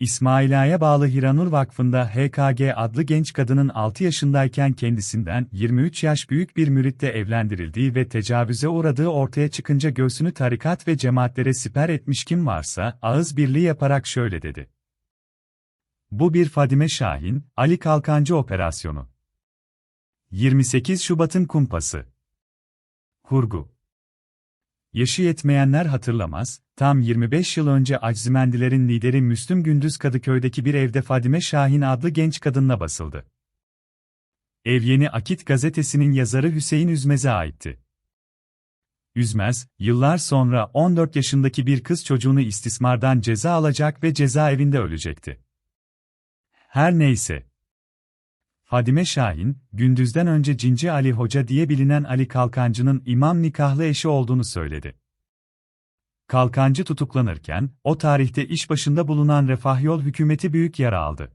İsmaila'ya bağlı Hiranur Vakfı'nda HKG adlı genç kadının 6 yaşındayken kendisinden 23 yaş büyük bir müritle evlendirildiği ve tecavüze uğradığı ortaya çıkınca göğsünü tarikat ve cemaatlere siper etmiş kim varsa ağız birliği yaparak şöyle dedi. Bu bir Fadime Şahin, Ali Kalkancı operasyonu. 28 Şubat'ın kumpası. Kurgu Yaşı yetmeyenler hatırlamaz, tam 25 yıl önce Aczimendilerin lideri Müslüm Gündüz Kadıköy'deki bir evde Fadime Şahin adlı genç kadınla basıldı. Ev Yeni Akit gazetesinin yazarı Hüseyin Üzmez'e aitti. Üzmez, yıllar sonra 14 yaşındaki bir kız çocuğunu istismardan ceza alacak ve cezaevinde ölecekti. Her neyse. Fadime Şahin, gündüzden önce Cinci Ali Hoca diye bilinen Ali Kalkancı'nın imam nikahlı eşi olduğunu söyledi. Kalkancı tutuklanırken, o tarihte iş başında bulunan Refah Yol hükümeti büyük yara aldı.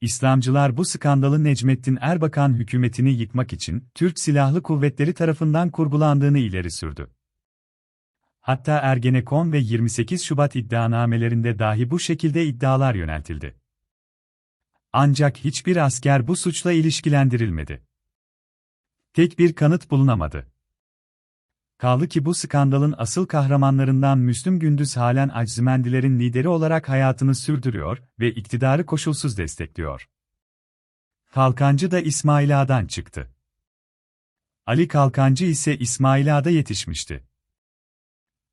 İslamcılar bu skandalı Necmettin Erbakan hükümetini yıkmak için Türk Silahlı Kuvvetleri tarafından kurgulandığını ileri sürdü. Hatta Ergenekon ve 28 Şubat iddianamelerinde dahi bu şekilde iddialar yöneltildi. Ancak hiçbir asker bu suçla ilişkilendirilmedi. Tek bir kanıt bulunamadı. Kaldı ki bu skandalın asıl kahramanlarından Müslüm Gündüz halen Aczimendilerin lideri olarak hayatını sürdürüyor ve iktidarı koşulsuz destekliyor. Kalkancı da İsmail Ağa'dan çıktı. Ali Kalkancı ise İsmail Ağa'da yetişmişti.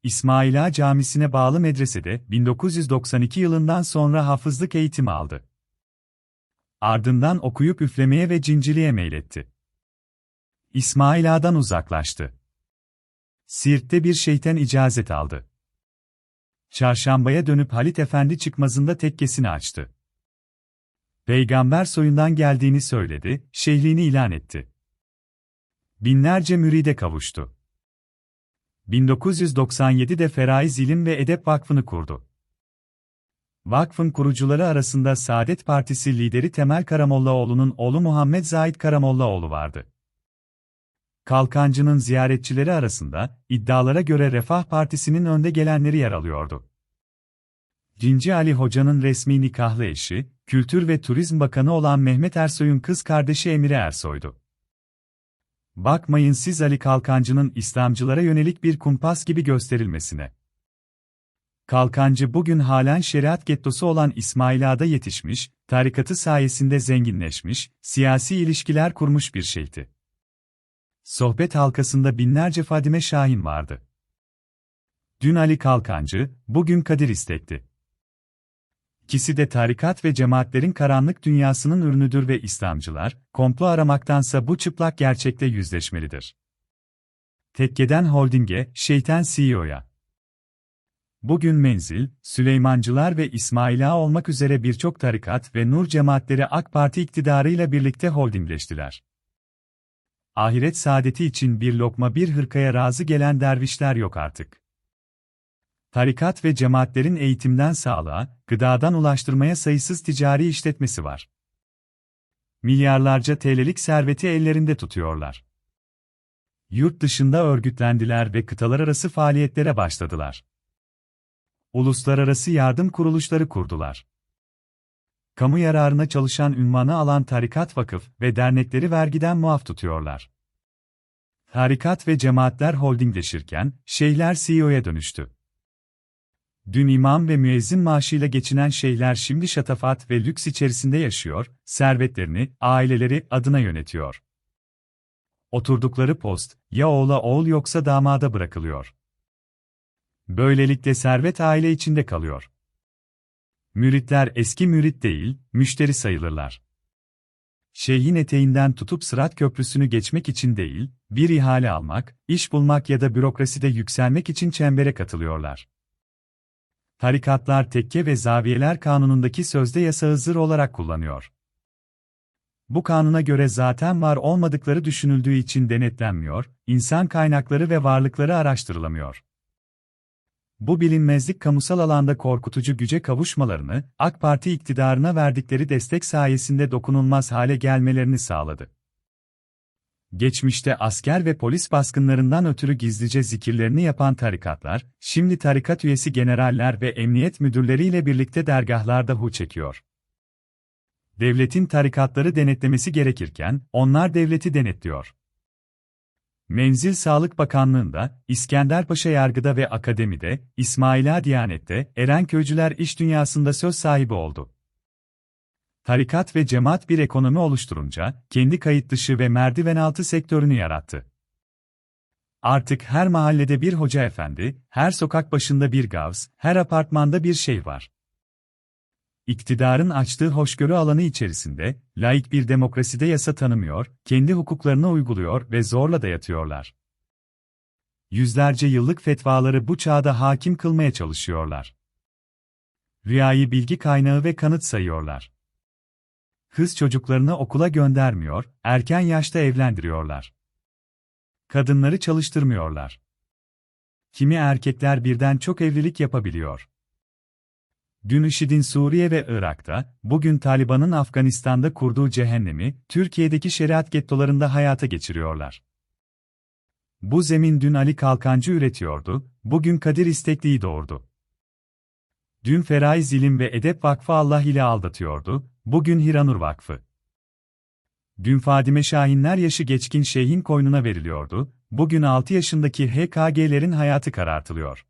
İsmail Ağa Camisi'ne bağlı medresede 1992 yılından sonra hafızlık eğitimi aldı. Ardından okuyup üflemeye ve cinciliğe meyletti. İsmail Ağa'dan uzaklaştı. Siirt'te bir şeyten icazet aldı. Çarşambaya dönüp Halit Efendi çıkmazında tekkesini açtı. Peygamber soyundan geldiğini söyledi, şeyhliğini ilan etti. Binlerce müride kavuştu. 1997'de Feraiz İlim ve Edep Vakfı'nı kurdu. Vakfın kurucuları arasında Saadet Partisi lideri Temel Karamollaoğlu'nun oğlu Muhammed Zahid Karamollaoğlu vardı. Kalkancı'nın ziyaretçileri arasında, iddialara göre Refah Partisi'nin önde gelenleri yer alıyordu. Cinci Ali Hoca'nın resmi nikahlı eşi, Kültür ve Turizm Bakanı olan Mehmet Ersoy'un kız kardeşi Emire Ersoy'du. Bakmayın siz Ali Kalkancı'nın İslamcılara yönelik bir kumpas gibi gösterilmesine. Kalkancı bugün halen şeriat gettosu olan İsmaila'da yetişmiş, tarikatı sayesinde zenginleşmiş, siyasi ilişkiler kurmuş bir şeyti. Sohbet halkasında binlerce Fadime Şahin vardı. Dün Ali Kalkancı, bugün Kadir İstek'ti. İkisi de tarikat ve cemaatlerin karanlık dünyasının ürünüdür ve İslamcılar, komplo aramaktansa bu çıplak gerçekle yüzleşmelidir. Tekkeden Holding'e, şeytan CEO'ya. Bugün Menzil, Süleymancılar ve İsmaila olmak üzere birçok tarikat ve nur cemaatleri AK Parti iktidarıyla birlikte holdingleştiler. Ahiret saadeti için bir lokma bir hırkaya razı gelen dervişler yok artık. Tarikat ve cemaatlerin eğitimden sağlığa, gıdadan ulaştırmaya sayısız ticari işletmesi var. Milyarlarca TL'lik serveti ellerinde tutuyorlar. Yurt dışında örgütlendiler ve kıtalar arası faaliyetlere başladılar. Uluslararası yardım kuruluşları kurdular. Kamu yararına çalışan ünvanı alan tarikat vakıf ve dernekleri vergiden muaf tutuyorlar. Tarikat ve cemaatler holdingleşirken, şeyhler CEO'ya dönüştü. Dün imam ve müezzin maaşıyla geçinen şeyhler şimdi şatafat ve lüks içerisinde yaşıyor, servetlerini, aileleri adına yönetiyor. Oturdukları post, ya oğla oğul yoksa damada bırakılıyor. Böylelikle servet aile içinde kalıyor. Müritler eski mürit değil, müşteri sayılırlar. Şeyhin eteğinden tutup Sırat Köprüsü'nü geçmek için değil, bir ihale almak, iş bulmak ya da bürokraside yükselmek için çembere katılıyorlar. Tarikatlar tekke ve zaviyeler kanunundaki sözde yasağı zır olarak kullanıyor. Bu kanuna göre zaten var olmadıkları düşünüldüğü için denetlenmiyor, insan kaynakları ve varlıkları araştırılamıyor. Bu bilinmezlik kamusal alanda korkutucu güce kavuşmalarını, AK Parti iktidarına verdikleri destek sayesinde dokunulmaz hale gelmelerini sağladı. Geçmişte asker ve polis baskınlarından ötürü gizlice zikirlerini yapan tarikatlar, şimdi tarikat üyesi generaller ve emniyet müdürleriyle birlikte dergahlarda hu çekiyor. Devletin tarikatları denetlemesi gerekirken, onlar devleti denetliyor. Menzil Sağlık Bakanlığı'nda, İskenderpaşa Yargı'da ve Akademi'de, İsmaila Diyanet'te, Erenköycüler iş dünyasında söz sahibi oldu. Tarikat ve cemaat bir ekonomi oluşturunca, kendi kayıt dışı ve merdiven altı sektörünü yarattı. Artık her mahallede bir hoca efendi, her sokak başında bir gavs, her apartmanda bir şey var. İktidarın açtığı hoşgörü alanı içerisinde, laik bir demokraside yasa tanımıyor, kendi hukuklarını uyguluyor ve zorla dayatıyorlar. Yüzlerce yıllık fetvaları bu çağda hakim kılmaya çalışıyorlar. Rüyayı bilgi kaynağı ve kanıt sayıyorlar. Kız çocuklarını okula göndermiyor, erken yaşta evlendiriyorlar. Kadınları çalıştırmıyorlar. Kimi erkekler birden çok evlilik yapabiliyor. Dün IŞİD'in Suriye ve Irak'ta, bugün Taliban'ın Afganistan'da kurduğu cehennemi, Türkiye'deki şeriat gettolarında hayata geçiriyorlar. Bu zemin dün Ali Kalkancı üretiyordu, bugün Kadir İstekli'yi doğurdu. Dün Feraiz İlim ve Edep Vakfı Allah ile aldatıyordu, bugün Hiranur Vakfı. Dün Fadime Şahinler yaşı geçkin şeyhin koynuna veriliyordu, bugün 6 yaşındaki HKG'lerin hayatı karartılıyor.